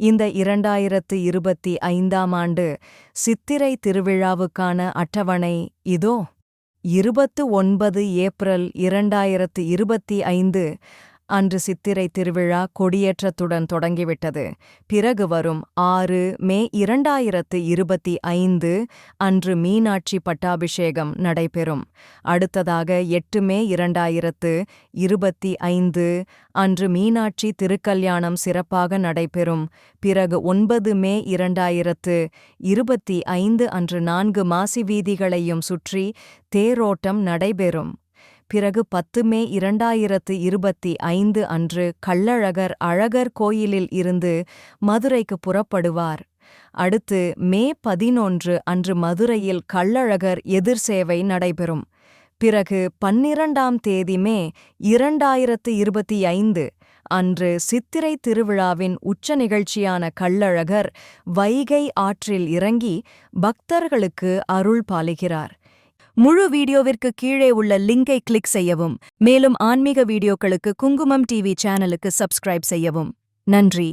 இந்த இரண்டாயிரத்து இருபத்தி ஐந்தாம் ஆண்டு சித்திரை திருவிழாவுக்கான அட்டவணை இதோ. இருபத்து ஒன்பது ஏப்ரல் இரண்டாயிரத்து இருபத்தி ஐந்து அன்று சித்திரை திருவிழா கொடியேற்றத்துடன் தொடங்கிவிட்டது. பிறகு வரும் ஆறு மே இரண்டாயிரத்து இருபத்தி ஐந்து அன்று மீனாட்சி பட்டாபிஷேகம் நடைபெறும். அடுத்ததாக எட்டு மே இரண்டாயிரத்து இருபத்தி ஐந்து அன்று மீனாட்சி திருக்கல்யாணம் சிறப்பாக நடைபெறும். பிறகு ஒன்பது மே இரண்டாயிரத்து இருபத்தி ஐந்து அன்று நான்கு மாசி வீதிகளையும் சுற்றி தேரோட்டம் நடைபெறும். பிறகு பத்து மே இரண்டாயிரத்து இருபத்தி ஐந்து அன்று கள்ளழகர் அழகர் கோயிலில் இருந்து மதுரைக்கு புறப்படுவார். அடுத்து மே பதினொன்று அன்று மதுரையில் கள்ளழகர் எதிர் சேவை நடைபெறும். பிறகு பன்னிரண்டாம் தேதி மே இரண்டாயிரத்து இருபத்தி ஐந்து அன்று சித்திரை திருவிழாவின் உச்ச நிகழ்ச்சியான கள்ளழகர் வைகை ஆற்றில் இறங்கி பக்தர்களுக்கு அருள் பாலுகிறார். முழு வீடியோவிற்கு கீழே உள்ள லிங்கை கிளிக் செய்யவும் மேலும் ஆன்மீக வீடியோக்களுக்கு குங்குமம் டிவி சேனலுக்கு சப்ஸ்கிரைப் செய்யவும். நன்றி.